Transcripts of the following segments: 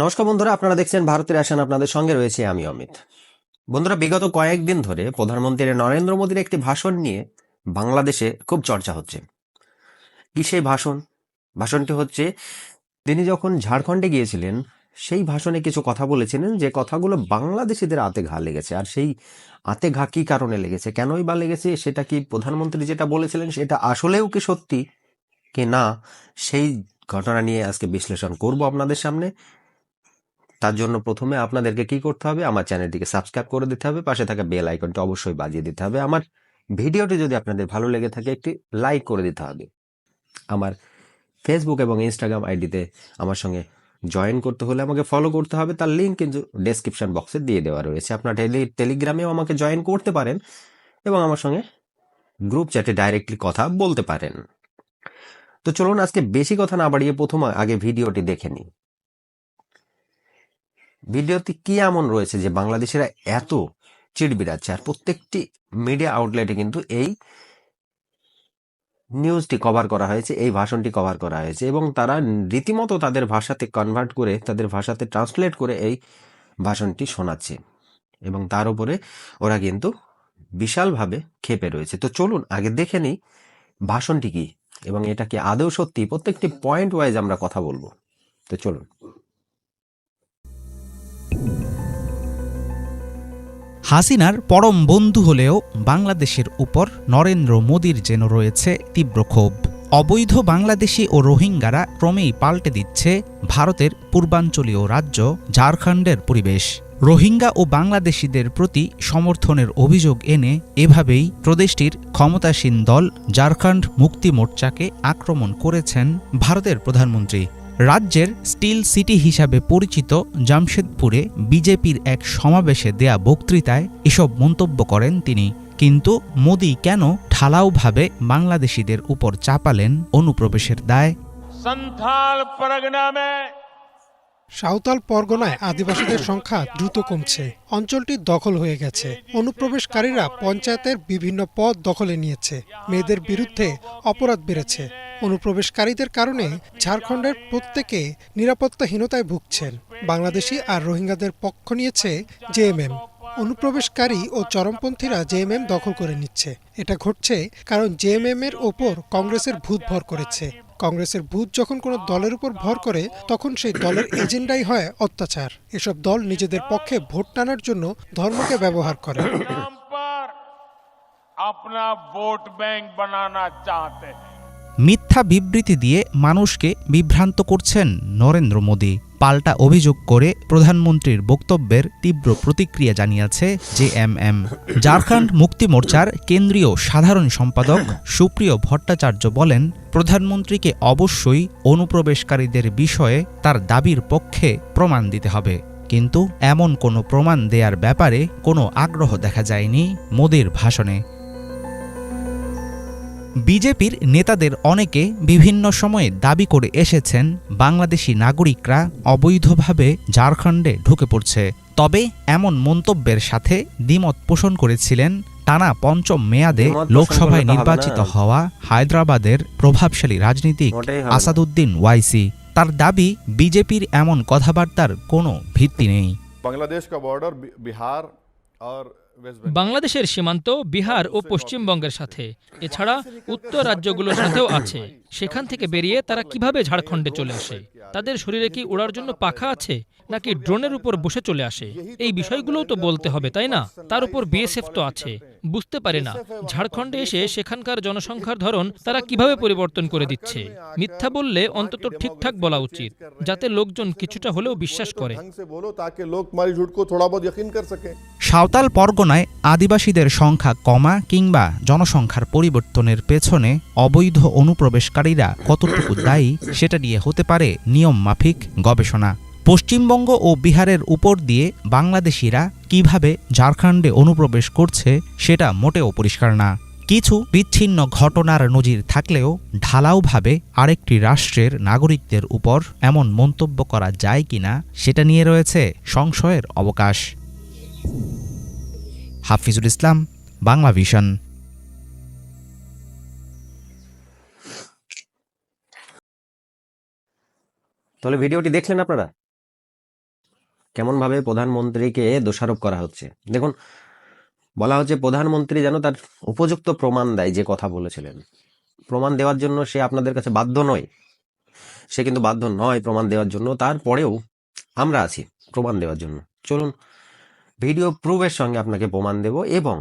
নমস্কার বন্ধুরা, আপনারা দেখছেন ভারতের আসেন আপনাদের সঙ্গে রয়েছে আমি অমিত। বন্ধুরা, বিগত কয়েকদিন ধরে প্রধানমন্ত্রী নরেন্দ্র মোদীর একটি ভাষণ নিয়ে বাংলাদেশে খুব চর্চা হচ্ছে। কি সেই ভাষণ? ভাষণটি হচ্ছে, তিনি যখন ঝাড়খণ্ডে গিয়েছিলেন, সেই ভাষণে কিছু কথা বলেছিলেন যে কথাগুলো বাংলাদেশিদের আতে ঘা লেগেছে। আর সেই আতে ঘা কি কারণে লেগেছে? কেনই বা লেগেছে? সেটা কি প্রধানমন্ত্রী যেটা বলেছিলেন, সেটা আসলেও কি সত্যি? কি না? সেই ঘটনা নিয়ে আজকে বিশ্লেষণ করব আপনাদের সামনে। তার জন্য প্রথমে আপনাদেরকে কি করতে হবে? আমার চ্যানেলটিকে সাবস্ক্রাইব করে দিতে হবে। পাশে থাকা বেল আইকনটি অবশ্যই বাজিয়ে দিতে হবে। আমার ভিডিওটি যদি আপনাদের ভালো লেগে থাকে, একটি লাইক করে দিতে হবে। আমার ফেসবুক এবং ইনস্টাগ্রাম আইডিতে আমার সঙ্গে জয়েন করতে হলে আমাকে ফলো করতে হবে। তার লিঙ্ক কিন্তু ডেসক্রিপশন বক্সে দিয়ে দেওয়া রয়েছে। আপনার টেলি টেলিগ্রামেও আমাকে জয়েন করতে পারেন এবং আমার সঙ্গে গ্রুপ চ্যাটে ডাইরেক্টলি কথা বলতে পারেন। তো চলুন আজকে বেশি কথা না বাড়িয়ে প্রথম আগে ভিডিওটি দেখে নিই। ভিডিওতে কি এমন রয়েছে যে বাংলাদেশিরা এত চিড়বিড়াচ্ছে আর প্রত্যেকটি মিডিয়া আউটলেটে কিন্তু এই নিউজটি কভার করা হয়েছে, এই ভাষণটি কভার করা হয়েছে এবং তারা রীতিমতো তাদের ভাষাতে কনভার্ট করে, তাদের ভাষাতে ট্রান্সলেট করে এই ভাষণটি শোনাচ্ছে এবং তার উপরে ওরা কিন্তু বিশালভাবে ক্ষেপে রয়েছে। তো চলুন আগে দেখে নিই ভাষণটি কি এবং এটা কি আদৌ সত্যি? প্রত্যেকটি পয়েন্ট ওয়াইজ আমরা কথা বলব। তো চলুন। হাসিনার পরম বন্ধু হলেও বাংলাদেশের উপর নরেন্দ্র মোদীর যেন রয়েছে তীব্র ক্ষোভ। অবৈধ বাংলাদেশি ও রোহিঙ্গারা ক্রমেই পাল্টে দিচ্ছে ভারতের পূর্বাঞ্চলীয় রাজ্য ঝাড়খণ্ডের পরিবেশ। রোহিঙ্গা ও বাংলাদেশিদের প্রতি সমর্থনের অভিযোগ এনে এভাবেই প্রদেশটির ক্ষমতাসীন দল ঝাড়খণ্ড মুক্তি মোর্চাকে আক্রমণ করেছেন ভারতের প্রধানমন্ত্রী। রাজ্যের স্টিল সিটি হিসাবে পরিচিত জামশেদপুরে বিজেপির এক সমাবেশে দেয়া বক্তৃতায় এসব মন্তব্য করেন তিনি কিন্তু মোদি কেন ঢালাওভাবে বাংলাদেশিদের উপর চাপালেন অনুপ্রবেশের দায় संथाल परगना में সাঁওতাল পরগনায় আদিবাসীদের সংখ্যা দ্রুত কমছে। অঞ্চলটি দখল হয়ে গেছে। অনুপ্রবেশকারীরা পঞ্চায়েতের বিভিন্ন পদ দখলে নিয়েছে। মেয়েদের বিরুদ্ধে অপরাধ বেড়েছে। অনুপ্রবেশকারীদের কারণে ঝাড়খণ্ডের প্রত্যেকে নিরাপত্তাহীনতায় ভুগছেন। বাংলাদেশি আর রোহিঙ্গাদের পক্ষ নিয়েছে জেএমএম। অনুপ্রবেশকারী ও চরমপন্থীরা জেএমএম দখল করে নিচ্ছে। এটা ঘটছে কারণ জেএমএম এর ওপর কংগ্রেসের ভূত ভর করেছে। কংগ্রেসের ভূত যখন কোনো দলের উপর ভর করে তখন সেই দলের এজেন্ডাই হয় অত্যাচার। এসব দল নিজেদের পক্ষে ভোট টানার জন্য ধর্মকে ব্যবহার করে। আপনা ভোট বানানা মিথ্যা বিবৃতি দিয়ে মানুষকে বিভ্রান্ত করছেন নরেন্দ্র মোদী। পাল্টা অভিযোগ করে প্রধানমন্ত্রীর বক্তব্যের তীব্র প্রতিক্রিয়া জানিয়েছে জে এম এম। ঝাড়খণ্ড মুক্তি মোর্চার কেন্দ্রীয় সাধারণ সম্পাদক সুপ্রিয় ভট্টাচার্য বলেন, প্রধানমন্ত্রীকে অবশ্যই অনুপ্রবেশকারীদের বিষয়ে তার দাবির পক্ষে প্রমাণ দিতে হবে। কিন্তু এমন কোনো প্রমাণ দেয়ার ব্যাপারে কোনো আগ্রহ দেখা যায়নি মোদীর ভাষণে। বিজেপির নেতাদের অনেকে বিভিন্ন সময়ে দাবি করে এসেছেন বাংলাদেশি নাগরিকরা অবৈধভাবে ঝাড়খণ্ডে ঢুকে পড়ছে। তবে এমন মন্তব্যের সাথে দ্বিমত পোষণ করেছিলেন টানা পঞ্চম মেয়াদে লোকসভায় নির্বাচিত হওয়া হায়দ্রাবাদের প্রভাবশালী রাজনীতিক আসাদুদ্দিন ওয়াইসি। তার দাবি বিজেপির এমন কথাবার্তার কোনো ভিত্তি নেই। বাংলাদেশ কা বর্ডার বিহার আর বাংলাদেশের সীমান্ত বিহার ও পশ্চিমবঙ্গের সাথে। এছাড়া উত্তর রাজ্যগুলোর সাথেও আছে। সেখান থেকে বেরিয়ে তারা কীভাবে ঝাড়খণ্ডে চলে আসে? তাদের শরীরে কি ওড়ার জন্য পাখা আছে নাকি ড্রোনের উপর বসে চলে আসে? এই বিষয়গুলোও তো বলতে হবে তাই না? তার উপর বিএসএফ তো আছে। বুঝতে পারে না ঝাড়খণ্ডে এসে সেখানকার জনসংখ্যার ধরন তারা কীভাবে পরিবর্তন করে দিচ্ছে? মিথ্যা বললে অন্তত ঠিকঠাক বলা উচিত যাতে লোকজন কিছুটা হলেও বিশ্বাস করে। সাঁওতাল পরগনা তুলনায় আদিবাসীদের সংখ্যা কমা কিংবা জনসংখ্যার পরিবর্তনের পেছনে অবৈধ অনুপ্রবেশকারীরা কতটুকু দায়ী সেটা নিয়ে হতে পারে নিয়ম মাফিক গবেষণা। পশ্চিমবঙ্গ ও বিহারের উপর দিয়ে বাংলাদেশিরা কীভাবে ঝাড়খণ্ডে অনুপ্রবেশ করছে সেটা মোটেও পরিষ্কার না। কিছু বিচ্ছিন্ন ঘটনার নজির থাকলেও ঢালাওভাবে আরেকটি রাষ্ট্রের নাগরিকদের উপর এমন মন্তব্য করা যায় কিনা সেটা নিয়ে রয়েছে সংশয়ের অবকাশ। হাফিজুল ইসলাম, বাংলা ভিশন। তাহলে ভিডিওটি দেখলেন আপনারা? কেমনভাবে প্রধানমন্ত্রীকে দোষারোপ করা হচ্ছে? দেখুন, বলা হচ্ছে প্রধানমন্ত্রী যেন তার উপযুক্ত প্রমাণ দেয় যে কথা বলেছিলেন। প্রমাণ দেওয়ার জন্য সে আপনাদের কাছে বাধ্য নয়। সে কিন্তু বাধ্য নয় প্রমাণ দেওয়ার জন্য, তারপরেও আমরা আছি প্রমাণ দেওয়ার জন্য। চলুন ভিডিও প্রুফের সঙ্গে আপনাকে প্রমাণ দেব এবং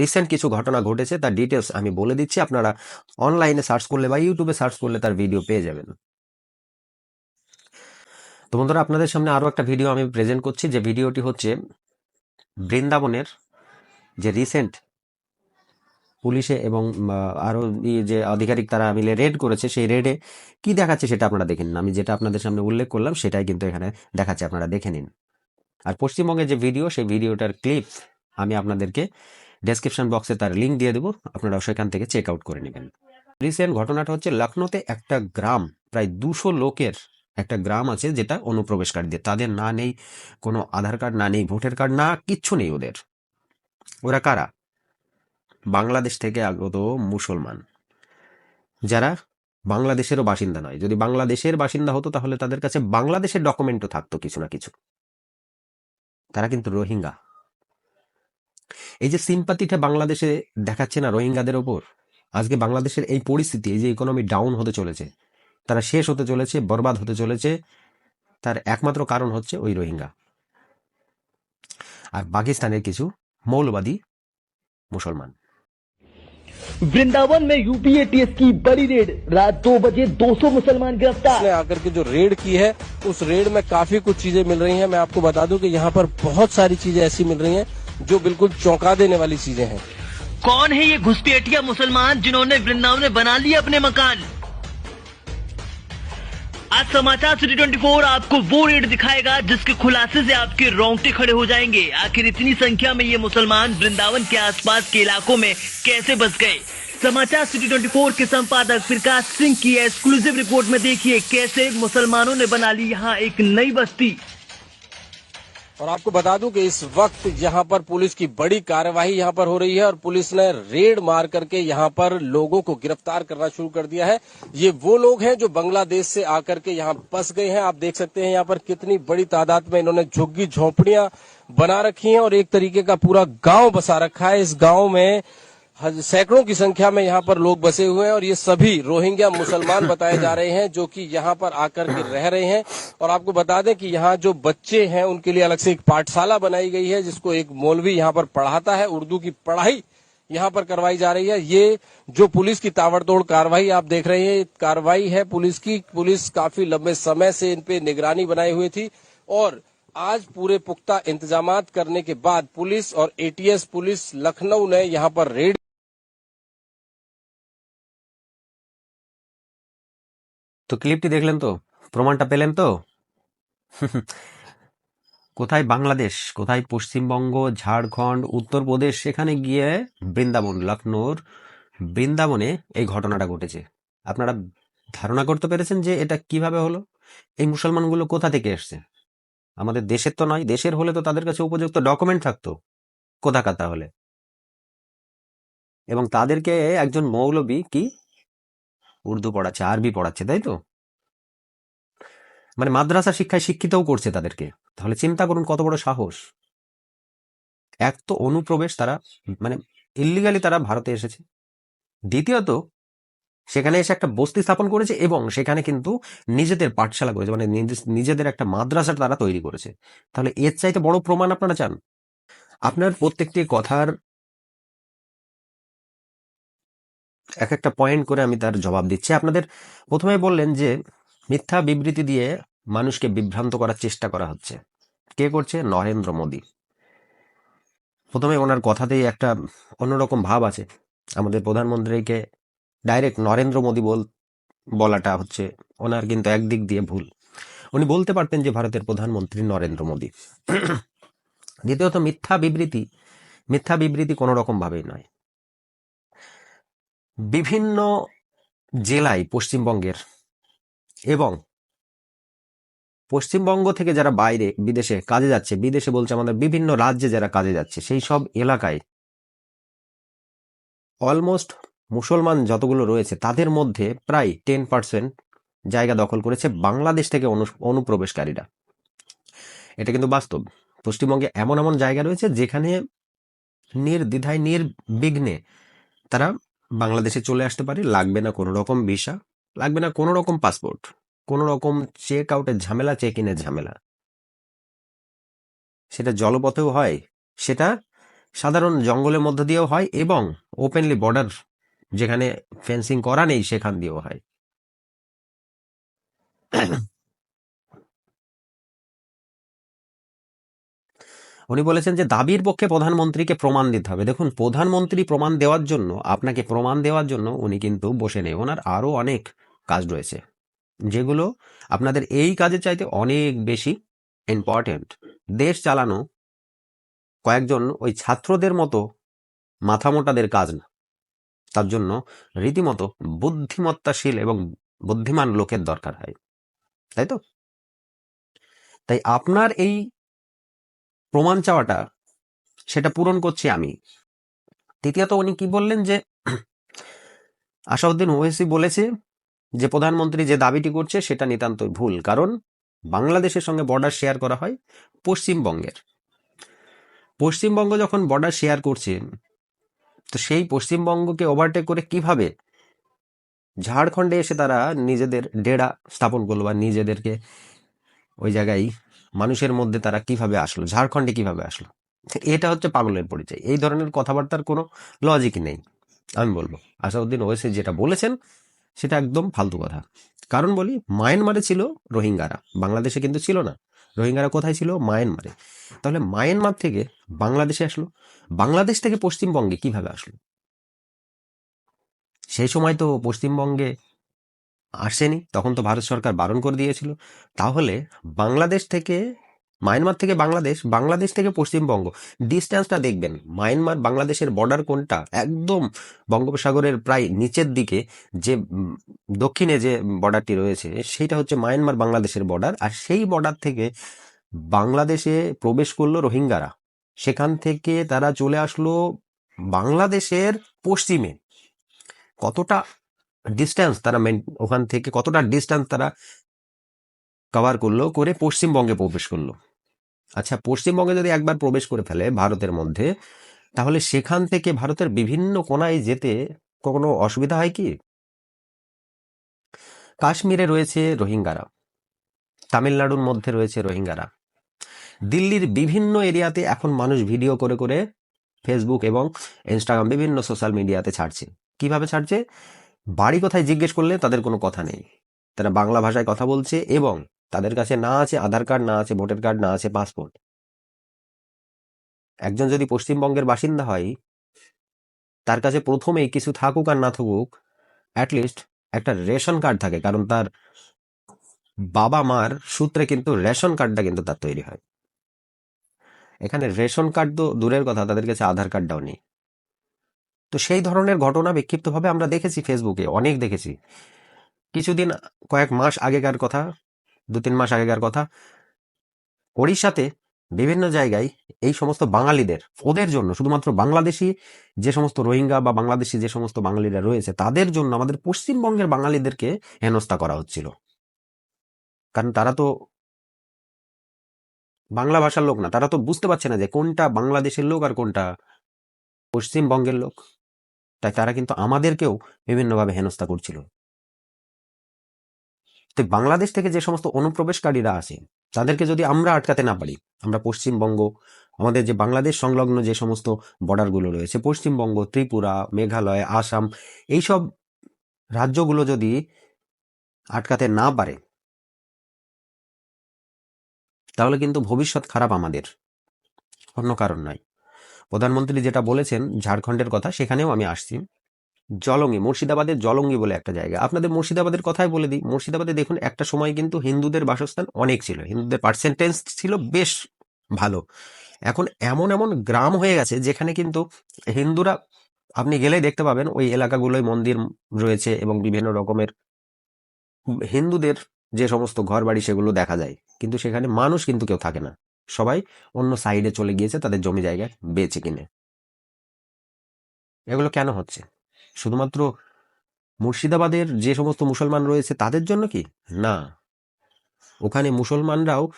রিসেন্ট কিছু ঘটনা ঘটেছে, তার ডিটেলস আমি বলে দিচ্ছি। আপনারা অনলাইনে সার্চ করলে বা ইউটিউবে সার্চ করলে তার ভিডিও পেয়ে যাবেন। তো বন্ধুরা, আপনাদের সামনে আরও একটা ভিডিও আমি প্রেজেন্ট করছি, যে ভিডিওটি হচ্ছে বৃন্দাবনের যে রিসেন্ট পুলিশে এবং আরও যে আধিকারিক তারা মিলে রেড করেছে, সেই রেডে কি দেখাচ্ছে সেটা আপনারা দেখে নিন। আমি যেটা আপনাদের সামনে উল্লেখ করলাম, সেটাই কিন্তু এখানে দেখাচ্ছে, আপনারা দেখে নিন। আর পশ্চিমবঙ্গের যে ভিডিও সেই ভিডিওটার ক্লিপ আমি আপনাদেরকে ডেসক্রিপশন বক্সে তার লিঙ্ক দিয়ে দেবো। আপনারা সেখান থেকে চেক আউট করে নেবেন। রিসেন্ট ঘটনাটা হচ্ছে লখনৌতে একটা গ্রাম, প্রায় দুশো লোকের একটা গ্রাম আছে যেটা অনুপ্রবেশকারীদের। তাদের না নেই কোনো আধার কার্ড, না নেই ভোটার কার্ড, না কিচ্ছু নেই ওদের। ওরা কারা? বাংলাদেশ থেকে আগত মুসলমান। যারা বাংলাদেশেরও বাসিন্দা নয়। যদি বাংলাদেশের বাসিন্দা হতো তাহলে তাদের কাছে বাংলাদেশের ডকুমেন্টও থাকতো কিছু না কিছু। তারা কিন্তু রোহিঙ্গা। এই যে সিম্পাতিটা বাংলাদেশে দেখাচ্ছে না রোহিঙ্গাদের ওপর, আজকে বাংলাদেশের এই পরিস্থিতি, এই যে ইকোনমি ডাউন হতে চলেছে, তারা শেষ হতে চলেছে, বরবাদ হতে চলেছে, তার একমাত্র কারণ হচ্ছে ওই রোহিঙ্গা। আর পাকিস্তানের কিছু মৌলবাদী মুসলমান। वृंदावन में यूपीए टीएस की बड़ी रेड। रात दो बजे 200 मुसलमान गिरफ़्तार। ने आकर के जो रेड की है उस रेड में काफ़ी कुछ चीज़ें मिल रही हैं। मैं आपको बता दूँ कि यहाँ पर बहुत सारी चीज़ें ऐसी मिल रही हैं जो बिल्कुल चौंका देने वाली चीज़ें हैं। कौन है ये घुसपेटिया मुसलमान जिन्होंने वृंदावन में बना लिए अपने मकान? आज समाचार सिटी 24 आपको वो रेड दिखाएगा जिसके खुलासे से आपके रोंगटे खड़े हो जाएँगे। आखिर इतनी संख्या में ये मुसलमान वृंदावन के आसपास के इलाकों में कैसे बस गए? समाचार सिटी 24 के संपादक प्रकाश सिंह की एक्सक्लूसिव रिपोर्ट में देखिए कैसे मुसलमानों ने बना ली यहाँ एक नई बस्ती। और आपको बता दूँ कि इस वक्त यहाँ पर पुलिस की बड़ी कार्यवाही यहाँ पर हो रही है और पुलिस ने रेड मार करके यहाँ पर लोगों को गिरफ़्तार करना शुरू कर दिया है। ये वो लोग हैं जो बांग्लादेश से आकर के यहाँ बस गए हैं। आप देख सकते हैं यहाँ पर कितनी बड़ी तादाद में इन्होंने झुग्गी झोपड़ियाँ बना रखी हैं और एक तरीके का पूरा गाँव बसा रखा है। इस गाँव में सैकड़ों की संख्या में यहाँ पर लोग बसे हुए हैं और ये सभी रोहिंग्या मुसलमान बताए जा रहे हैं जो कि यहाँ पर आकर के रह रहे हैं। और आपको बता दें कि यहाँ जो बच्चे हैं उनके लिए अलग से एक पाठशाला बनाई गई है जिसको एक मौलवी यहाँ पर पढ़ाता है। उर्दू की पढ़ाई यहाँ पर करवाई जा रही है। ये जो पुलिस की ताबड़तोड़ कार्रवाई आप देख रहे हैं कार्रवाई है पुलिस की। पुलिस काफ़ी लंबे समय से इन पे निगरानी बनाई हुई थी और आज पूरे पुख्ता इंतज़ाम करने के बाद पुलिस और एटीएस पुलिस लखनऊ ने यहाँ पर रेड তো ক্লিপটি দেখলেন তো? প্রমাণটা পেলেন তো? কোথায় বাংলাদেশ? কোথায় পশ্চিমবঙ্গ, ঝাড়খণ্ড, উত্তরপ্রদেশ? সেখানে গিয়ে বৃন্দাবন, লখনৌর বৃন্দাবনে এই ঘটনাটা ঘটেছে। আপনারা ধারণা করতে পেরেছেন যে এটা কীভাবে হলো? এই মুসলমানগুলো কোথা থেকে এসছে? আমাদের দেশের তো নয়, দেশের হলে তো তাদের কাছে উপযুক্ত ডকুমেন্ট থাকতো। কোথাকার তাহলে? এবং তাদেরকে একজন মৌলবী কি উর্দু পড়াচ্ছে, আরবি পড়াচ্ছে, তাই তো? মানে মাদ্রাসা শিক্ষায় শিক্ষিতও করছে তাদেরকে। তাহলে চিন্তা করুন কত বড় সাহস। এক তো অনুপ্রবেশ তারা মানে ইলিগালি তারা ভারতে এসেছে। দ্বিতীয়ত, সেখানে এসে একটা বস্তি স্থাপন করেছে এবং সেখানে কিন্তু নিজেদের পাঠশালা করেছে মানে নিজে- নিজেদের একটা মাদ্রাসা তারা তৈরি করেছে। তাহলে এর চাইতে বড় প্রমাণ আপনারা চান? আপনার প্রত্যেকটি কথার এক একটা পয়েন্ট করে আমি তার জবাব দিচ্ছি। আপনাদের প্রথমে বললেন যে, মিথ্যা বিবৃতি দিয়ে মানুষকে বিভ্রান্ত করার চেষ্টা করা হচ্ছে। কে করছে? নরেন্দ্র মোদী। প্রথমে ওনার কথাতেই একটা অন্যরকম ভাব আছে। আমাদের প্রধানমন্ত্রীকে ডাইরেক্ট নরেন্দ্র মোদী বল, বলাটা হচ্ছে ওনার কিন্তু একদিক দিয়ে ভুল। উনি বলতে পারতেন যে, ভারতের প্রধানমন্ত্রী নরেন্দ্র মোদী। দ্বিতীয়ত, মিথ্যা বিবৃতি মিথ্যা বিবৃতি কোনো রকম ভাবেই নয়। বিভিন্ন জেলায় পশ্চিমবঙ্গের এবং পশ্চিমবঙ্গ থেকে যারা বাইরে বিদেশে কাজে যাচ্ছে, বিদেশে বলছে আমাদের বিভিন্ন রাজ্যে যারা কাজে যাচ্ছে, সেই সব এলাকায় অলমোস্ট মুসলমান যতগুলো রয়েছে, তাদের মধ্যে প্রায় টেন পার্সেন্ট জায়গা দখল করেছে বাংলাদেশ থেকে অনু- অনুপ্রবেশকারীরা। এটা কিন্তু বাস্তব। পশ্চিমবঙ্গে এমন এমন জায়গা রয়েছে যেখানে নির্দ্বিধায়, নির্বিঘ্নে তারা বাংলাদেশে চলে আসতে পারি, লাগবে না কোনো রকম ভিসা লাগবে না কোনো রকম পাসপোর্ট কোনো রকম চেক আউটের ঝামেলা চেক ইনের ঝামেলা। সেটা জলপথেও হয়, সেটা সাধারণ জঙ্গলের মধ্য দিয়েও হয় এবং ওপেনলি বর্ডার যেখানে ফেন্সিং করা নেই সেখান দিয়েও হয়। উনি বলেছেন যে দাবির পক্ষে প্রধানমন্ত্রীকে প্রমাণ দিতে হবে। দেখুন, প্রধানমন্ত্রী প্রমাণ দেওয়ার জন্য, আপনাকে প্রমাণ দেওয়ার জন্য উনি কিন্তু বসে নেই। ওনার আরও অনেক কাজ রয়েছে, যেগুলো আপনাদের এই কাজের চাইতে অনেক বেশি ইম্পর্টেন্ট দেশ চালানো কয়েকজন ওই ছাত্রদের মতো মাথামোটাদের কাজ না। তার জন্য রীতিমতো বুদ্ধিমত্তাশীল এবং বুদ্ধিমান লোকের দরকার হয়। তাই তো? তাই আপনার এই প্রমাণ চাওয়াটা, সেটা পূরণ করছি আমি। তৃতীয়ত উনি কি বললেন যে, আসাউদ্দিন ওয়েসি বলেছে যে, প্রধানমন্ত্রী যে দাবিটি করছে, সেটা নিতান্তই ভুল। কারণ বাংলাদেশের সঙ্গে বর্ডার শেয়ার করা হয় পশ্চিমবঙ্গের। পশ্চিমবঙ্গ যখন বর্ডার শেয়ার করছে, তো সেই পশ্চিমবঙ্গকে ওভারটেক করে কীভাবে ঝাড়খণ্ডে এসে তারা নিজেদের ডেরা স্থাপন করল বা নিজেদেরকে ওই জায়গায় মানুষের মধ্যে তারা কীভাবে আসলো? ঝাড়খণ্ডে কীভাবে আসলো? এটা হচ্ছে পাগলের পরিচয়। এই ধরনের কথাবার্তার কোনো লজিক নেই, আমি বলব। আসাউদ্দিন ওয়েসি যেটা বলেছেন, সেটা একদম ফালতু কথা। কারণ বলি, মায়ানমারে ছিল রোহিঙ্গারা। বাংলাদেশে কিন্তু ছিল না। রোহিঙ্গারা কোথায় ছিল? মায়ানমারে। তাহলে মায়ানমার থেকে বাংলাদেশে আসলো। বাংলাদেশ থেকে পশ্চিমবঙ্গে কীভাবে আসলো? সেই সময় তো পশ্চিমবঙ্গে আসেনি। তখন তো ভারত সরকার বারণ করে দিয়েছিল। তাহলে বাংলাদেশ থেকে, মায়ানমার থেকে বাংলাদেশ বাংলাদেশ থেকে পশ্চিমবঙ্গ ডিস্টেন্সটা দেখবেন। মায়ানমার বাংলাদেশের বর্ডার কোনটা? একদম বঙ্গোপসাগরের প্রায় নিচের দিকে যে দক্ষিণে যে বর্ডারটি রয়েছে, সেইটা হচ্ছে মায়ানমার বাংলাদেশের বর্ডার আর সেই বর্ডার থেকে বাংলাদেশে প্রবেশ করল রোহিঙ্গারা। সেখান থেকে তারা চলে আসলো বাংলাদেশের পশ্চিমে। কতটা ডিস্টেন্স তারা ওখান থেকে কতটা ডিস্টেন্স তারা কভার করল, করে পশ্চিমবঙ্গে প্রবেশ করল। আচ্ছা পশ্চিমবঙ্গে যদি একবার প্রবেশ করে ফেলে ভারতের মধ্যে, তাহলে সেখান থেকে ভারতের বিভিন্ন কোনায় যেতে কোনো অসুবিধা হয় কি? কাশ্মীরে রয়েছে রোহিঙ্গারা, তামিলনাড়ুর মধ্যে রয়েছে রোহিঙ্গারা। দিল্লির বিভিন্ন এরিয়াতে এখন মানুষ ভিডিও করে করে ফেসবুক এবং ইনস্টাগ্রাম বিভিন্ন সোশ্যাল মিডিয়াতে ছাড়ছে। কীভাবে ছাড়ছে? বাড়ি কোথায় জিজ্ঞেস করলে তাদের কোনো কথা নেই। তারা বাংলা ভাষায় কথা বলছে এবং তাদের কাছে না আছে আধার কার্ড, না আছে ভোটার কার্ড, না আছে পাসপোর্ট। একজন যদি পশ্চিমবঙ্গের বাসিন্দা হয়, তার কাছে প্রথমেই কিছু থাকুক আর না থাকুক অ্যাটলিস্ট একটা রেশন কার্ড থাকে, কারণ তার বাবা মার সূত্রে কিন্তু রেশন কার্ডটা কিন্তু তার তৈরি হয়। এখানে রেশন কার্ড তো দূরের কথা, তাদের কাছে আধার কার্ডটাও নেই। তো সেই ধরনের ঘটনা বিক্ষিপ্তভাবে আমরা দেখেছি ফেসবুকে অনেক দেখেছি। কিছুদিন, কয়েক মাস আগেকার কথা, দু তিন মাস আগেকার কথা, ওড়িশাতে বিভিন্ন জায়গায় এই সমস্ত বাঙালিদের, ওদের জন্য, শুধুমাত্র বাংলাদেশি যে সমস্ত রোহিঙ্গা বা বাংলাদেশি যে সমস্ত বাঙালিরা রয়েছে, তাদের জন্য আমাদের পশ্চিমবঙ্গের বাঙালিদেরকে হেনস্থা করা হচ্ছিল। কারণ তারা তো বাংলা ভাষার লোক না, তারা তো বুঝতে পারছে না যে কোনটা বাংলাদেশের লোক আর কোনটা পশ্চিমবঙ্গের লোক। তাই তারা কিন্তু আমাদেরকেও বিভিন্নভাবে হেনস্থা করছিল। তো বাংলাদেশ থেকে যে সমস্ত অনুপ্রবেশকারীরা আছে তাদেরকে যদি আমরা আটকাতে না পারি, আমরা পশ্চিমবঙ্গ, আমাদের যে বাংলাদেশ সংলগ্ন যে সমস্ত বর্ডারগুলো রয়েছে, পশ্চিমবঙ্গ, ত্রিপুরা, মেঘালয়, আসাম, এইসব রাজ্যগুলো যদি আটকাতে না পারে, তাহলে কিন্তু ভবিষ্যৎ খারাপ আমাদের। অন্য কারণ নয়। প্রধানমন্ত্রী যেটা বলেছেন ঝাড়খণ্ডের কথা, সেখানেও আমি আসছি। জলঙ্গি, মুর্শিদাবাদের জলঙ্গি বলে একটা জায়গা। আপনাদের মুর্শিদাবাদের কথাই বলে দিই। মুর্শিদাবাদে দেখুন, একটা সময় কিন্তু হিন্দুদের বাসস্থান অনেক ছিল। হিন্দুদের পার্সেন্টেজ ছিল বেশ ভালো। এখন এমন এমন গ্রাম হয়ে গেছে, যেখানে কিন্তু হিন্দুরা, আপনি গেলেই দেখতে পাবেন, ওই এলাকাগুলোয় মন্দির রয়েছে এবং বিভিন্ন রকমের হিন্দুদের যে সমস্ত ঘর বাড়ি সেগুলো দেখা যায়। কিন্তু সেখানে মানুষ কিন্তু কেউ থাকে না। সবাই অন্য সাইডে চলে গিয়েছে, তাদের জমি জায়গা বেচে কিনে। এগুলো কেন হচ্ছে? শুধুমাত্র মুর্শিদাবাদের যে সমস্ত মুসলমান রয়েছে, তাদের জন্য কি? না। ওখানে মুসলমানরাও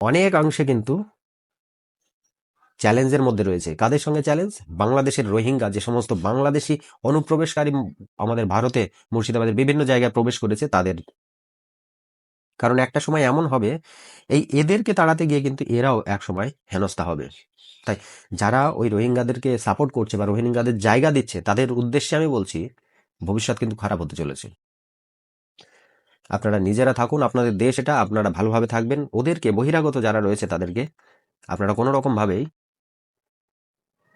অনেক অংশে কিন্তু চ্যালেঞ্জের মধ্যে রয়েছে। কাদের সঙ্গে চ্যালেঞ্জ বাংলাদেশের রোহিঙ্গা। যে সমস্ত বাংলাদেশি অনুপ্রবেশকারী আমাদের ভারতে মুর্শিদাবাদের বিভিন্ন জায়গায় প্রবেশ করেছে, তাদের কারণ একটা সময় এমন হবে, এই এদেরকে তাড়াতে গিয়ে কিন্তু এরাও এক সময় হেনস্থা হবে। তাই যারা ওই রোহিঙ্গাদেরকে সাপোর্ট করছে বা রোহিঙ্গাদের জায়গা দিচ্ছে, তাদের উদ্দেশ্যে আমি বলছি, ভবিষ্যৎ কিন্তু খারাপ হতে চলেছে। আপনারা নিজেরা থাকুন, আপনাদের দেশ এটা, আপনারা ভালোভাবে থাকবেন। ওদেরকে, বহিরাগত যারা রয়েছে তাদেরকে, আপনারা কোনো রকম ভাবেই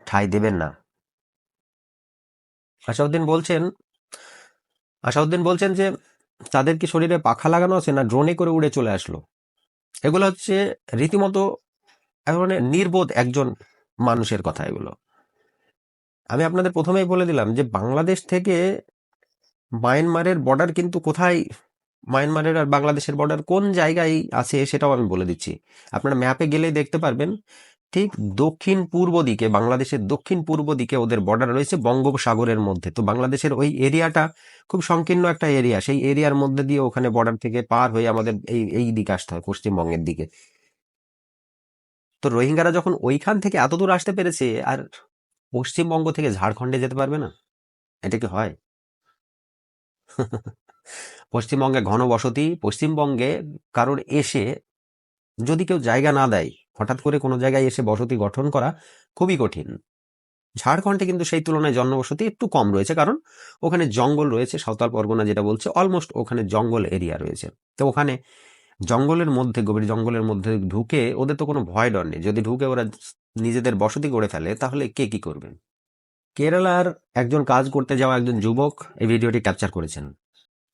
ঠাঁই দেবেন না। আসাউদ্দিন বলছেন আসাউদ্দিন বলছেন যে তাদের কি শরীরে পাখা লাগানো আছে না ড্রোনে করে উড়ে চলে আসলো? এগুলো হচ্ছে রীতিমতো ধরনের নির্বোধ একজন মানুষের কথা এগুলো। আমি আপনাদের প্রথমেই বলে দিলাম যে বাংলাদেশ থেকে মায়ানমারের বর্ডার কিন্তু কোথায়? মায়ানমারের আর বাংলাদেশের বর্ডার কোন জায়গায় আছে সেটাও আমি বলে দিচ্ছি। আপনারা ম্যাপে গেলেই দেখতে পারবেন ঠিক দক্ষিণ পূর্ব দিকে, বাংলাদেশের দক্ষিণ পূর্ব দিকে ওদের বর্ডার রয়েছে বঙ্গোপসাগরের মধ্যে। তো বাংলাদেশের ওই এরিয়াটা খুব সংকীর্ণ একটা এরিয়া। সেই এরিয়ার মধ্যে দিয়ে ওখানে বর্ডার থেকে পার হয়ে আমাদের এই এই দিকে আসতে হয়, পশ্চিমবঙ্গের দিকে। তো রোহিঙ্গারা যখন ওইখান থেকে এত দূর আসতে পেরেছে, আর পশ্চিমবঙ্গ থেকে ঝাড়খণ্ডে যেতে পারবে না? এটা কি হয়? পশ্চিমবঙ্গে ঘনবসতি, পশ্চিমবঙ্গে কারোর এসে যদি কেউ জায়গা না দেয় হঠাৎ করে কোনো জায়গায় এসে বসতি গঠন করা খুবই কঠিন। ঝাড়খণ্ডে কিন্তু সেই তুলনায় জনবসতি একটু কম রয়েছে, কারণ ওখানে জঙ্গল রয়েছে, সাঁওতাল পরগনা যেটা বলছে অলমোস্ট ওখানে জঙ্গল এরিয়া রয়েছে। তো ওখানে জঙ্গলের মধ্যে, গভীর জঙ্গলের মধ্যে ঢুকে ওদের তো কোনো ভয় ডর নেই। যদি ঢুকে ওরা নিজেদের বসতি গড়ে ফেলে, তাহলে কে কি করবে? কেরালার একজন কাজ করতে যাওয়া একজন যুবক এই ভিডিওটি ক্যাপচার করেছেন।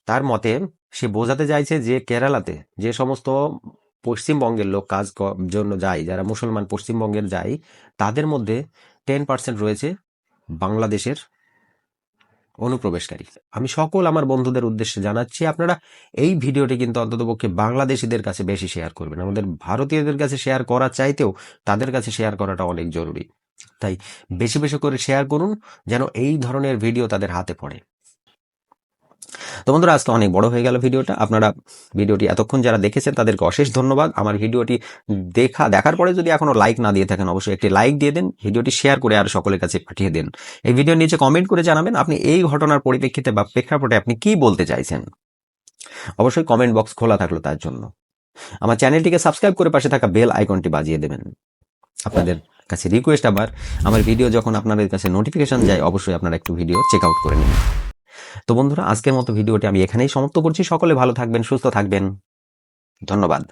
তার মতে সে বোঝাতে চাইছে যে, কেরালাতে যে সমস্ত পশ্চিমবঙ্গের লোক কাজ জন্য যায়, যারা মুসলমান পশ্চিমবঙ্গের যায়, তাদের মধ্যে টেন পার্সেন্ট রয়েছে বাংলাদেশের অনুপ্রবেশকারী। আমি সকল আমার বন্ধুদের উদ্দেশ্যে জানাচ্ছি, আপনারা এই ভিডিওটি কিন্তু অন্ততপক্ষে বাংলাদেশিদের কাছে বেশি শেয়ার করবেন। আমাদের ভারতীয়দের কাছে শেয়ার করা চাইতেও তাদের কাছে শেয়ার করাটা অনেক জরুরি। তাই বেশি বেশি করে শেয়ার করুন, যেন এই ধরনের ভিডিও তাদের হাতে পড়ে। তো বন্ধুরা, আজকে অনেক বড় হয়ে গেল ভিডিওটা। আপনারা ভিডিওটি এতক্ষণ যারা দেখেছেন, তাদেরকে অশেষ ধন্যবাদ। আমার ভিডিওটি দেখা, দেখার পরে যদি এখনও লাইক না দিয়ে থাকেন, অবশ্যই একটি লাইক দিয়ে দেন, ভিডিওটি শেয়ার করে আর সকলের কাছে পাঠিয়ে দেন। এই ভিডিওর নিচে কমেন্ট করে জানাবেন, আপনি এই ঘটনার পরিপ্রেক্ষিতে বা প্রেক্ষাপটে আপনি কি বলতে চাইছেন? অবশ্যই কমেন্ট বক্স খোলা থাকল তার জন্য। আমার চ্যানেলটিকে সাবস্ক্রাইব করে পাশে থাকা বেল আইকনটি বাজিয়ে দেবেন। আপনাদের কাছে রিকোয়েস্ট আবার, আমার ভিডিও যখন আপনাদের কাছে নোটিফিকেশন যায়, অবশ্যই আপনারা একটু ভিডিও চেক আউট করে নিন। তো বন্ধুরা, আজকের মতো ভিডিওটি আমি এখানেই সমাপ্ত করছি। সকলে ভালো থাকবেন, সুস্থ থাকবেন। ধন্যবাদ।